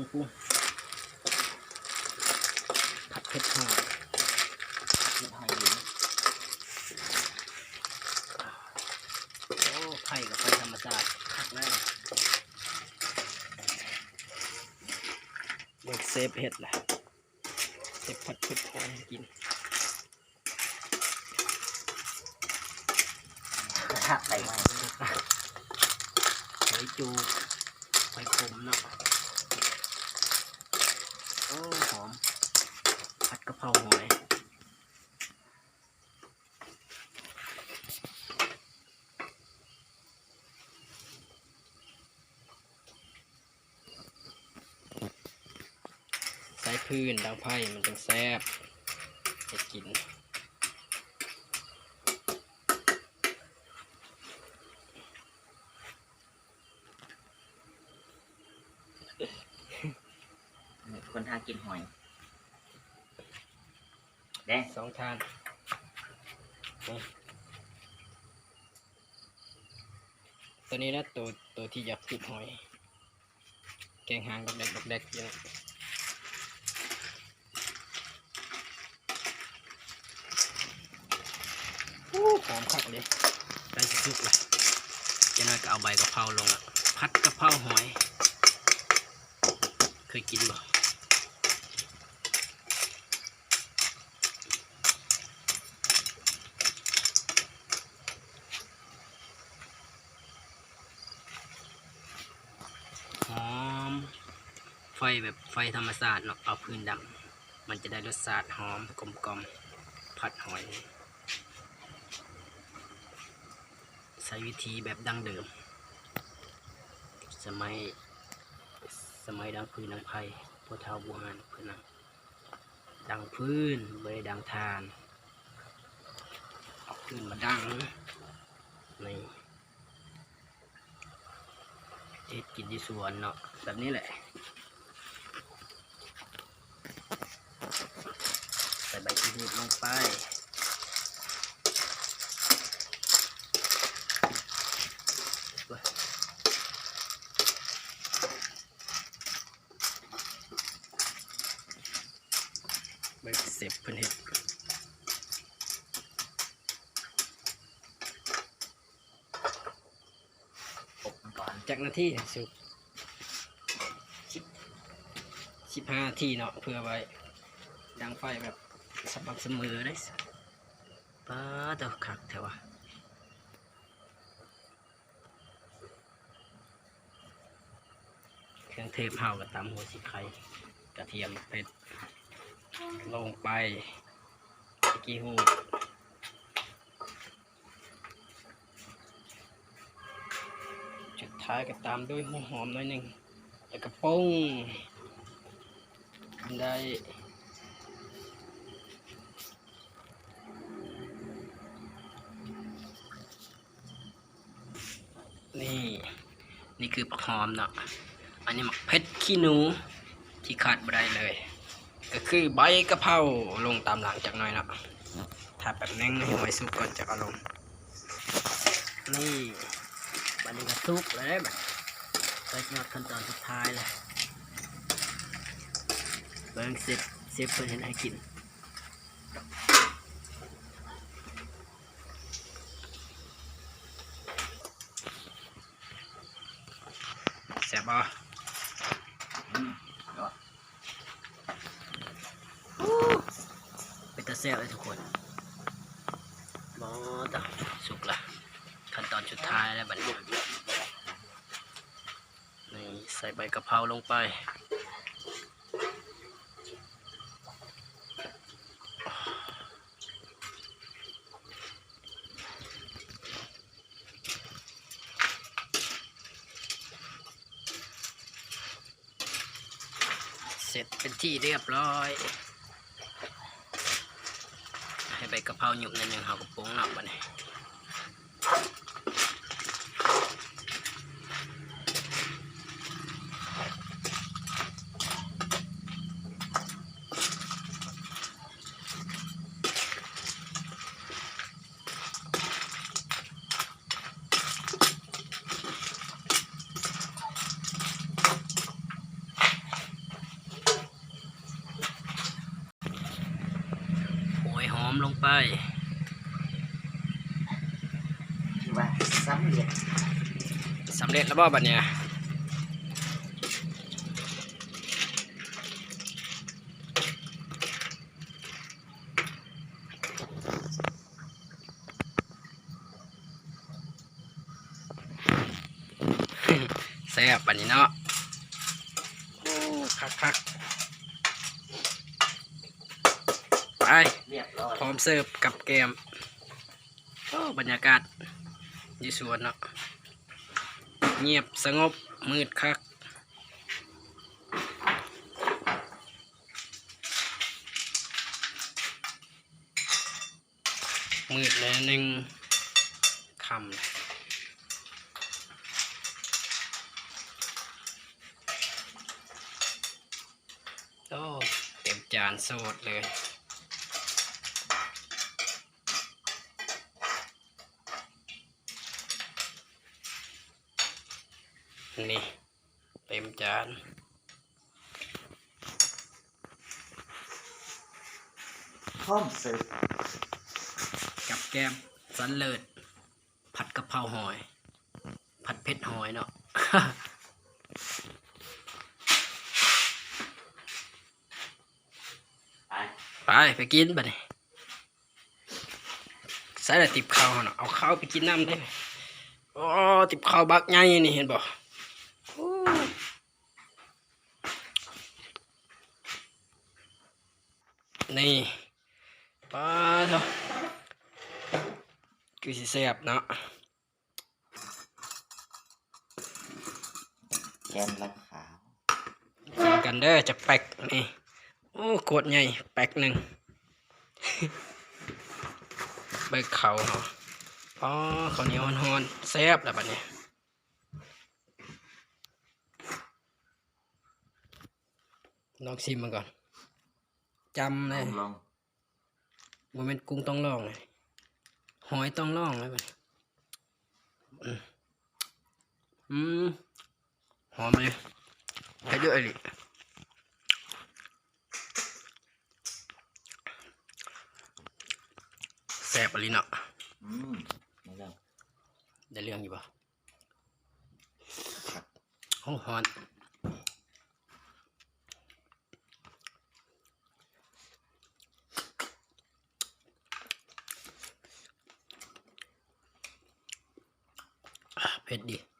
งปรุงผัดเผ็ดหอยเห็ดหอยหญิโอ้ไผ่กับไฟธรรมชาติคักแล้วเบิกเซฟเห็ดแหละเซฟผัดเผ็ดหอยกินกระทะใส่ไว้หอยจูบหอยขมเนาะ อ้หอมผัดกะเพราหอยใส่พื้นดาวไพ่มันจังแซ่บจะกิน คนทากินหอยแดงสองทานนี่ตัวนี้นะตัวตัวที่อยากติดหอย แกงหางดอกแดกดอกแดกอยู่นะโอ้หอมคักเลยได้สุกๆเลยจะน้อยก็เอาใบกะเพราลงอะ พัดกะเพราหอย เคยกินบ่ หอม ไฟแบบไฟธรรมชาติเนาะเอาพื้นดำมันจะได้รสชาติหอมกลมกลมๆผัดหอย ใช้วิธีแบบดั้งเดิม สมัย สมัยดังพื้นดังไผ่พวกเท้าบูหานเพื่อนนะดังพื้นไม่ได้ดังทานเอาพื้นมาดังนี่เฮ็ดกินที่สวนเนาะแบบนี้แหละ ใส่ใบลงไปเว้ยใบเสพเพิ่นเฮ็ดอบมันก่อนจากนาทีสุกสิบห้านาทีเนาะเพื่อไว้ดังไฟแบบ สม่ำเสมอได้สป้าเต่คักแถวะเครื่องเทพเฮากับตำหัวสีไข่กระเทียมเผ็ดลงไปกี้หูจุดท้ายก็ตามด้วยหัวหอมหน่อยหนึ่งแล้วก็ปรุงได้ นี่คือผักหอมเนาะอันนี้หมักเพชรขี้หนูที่ขาดไม่ได้เลย ก็คือใบกะเพราลงตามหลังจากหน่อยเนาะถ้าแบบนึงให้ไว้สุกก่อนจะเอาลงนี่บันนี้ก็สุกเลยแบัดไปยอดขั้นตอนสุดท้ายเลยเบิ้งเสร็จเสร็จเพื่อนเห็นให้กิน แซ่บบ่ อืมยอด เป็นตาแซ่บเลยทุกคนบอตะสุกละขั้นตอนสุดท้ายแล้วบัดนี้นี่ใส่ใบกะเพราลงไปเสร็จเป็นที่เรียบร้อย ให้ใบกะเพราหยุบนิดนึงเขาก็ปรุงเนาะบัดนี้ ไปถือว่าสำเร็จสำเร็จแล้วบ่บัดเนี่ยแซ่บบัดนี้เนาะโอ้คักคักๆไป เรียบร้อย พร้อมเสิร์ฟกับแกมโอ้บรรยากาศอยู่สวนเนาะเงียบสงบมืดคักมืดแล้วหนึ่งคำเลยโอ้เต็มจานโสดเลย นี่ เต็มจานพร้อมเสิร์ฟกับแก้มสันเลิศผัดกะเพราหอย ผัดเผ็ดหอยเนาะไปไปไปกินไปนี่ใส่แต่ติบข้าวเนาะเอาข้าวไปกินน้ำได้ไหมโอ้ ติบข้าวบักใหญ่นี่เห็นบ่โอ้ นี่ปลาเถอะคือสิแซ่บเนาะแกนละขาวกินกันเด้อจะแป๊กนี่ โอ้โคตรใหญ่แป๊กหนึ่งใบเขาเนาะอ๋อข้าวเหนียวฮ้อนๆแซ่บแล้วบัดนี้ลองชิมมันก่อน จำเลยลองมันเป็นกุ้งต้องลองเลยหอยต้องลองเลยบัดนี้อืมอืมหอมเลยเผ็ดเยอะเลยแซ่บอะไรเนาะอืมไม่เริ่มได้เรื่องอยู่ปะโอ้หอน happen dia.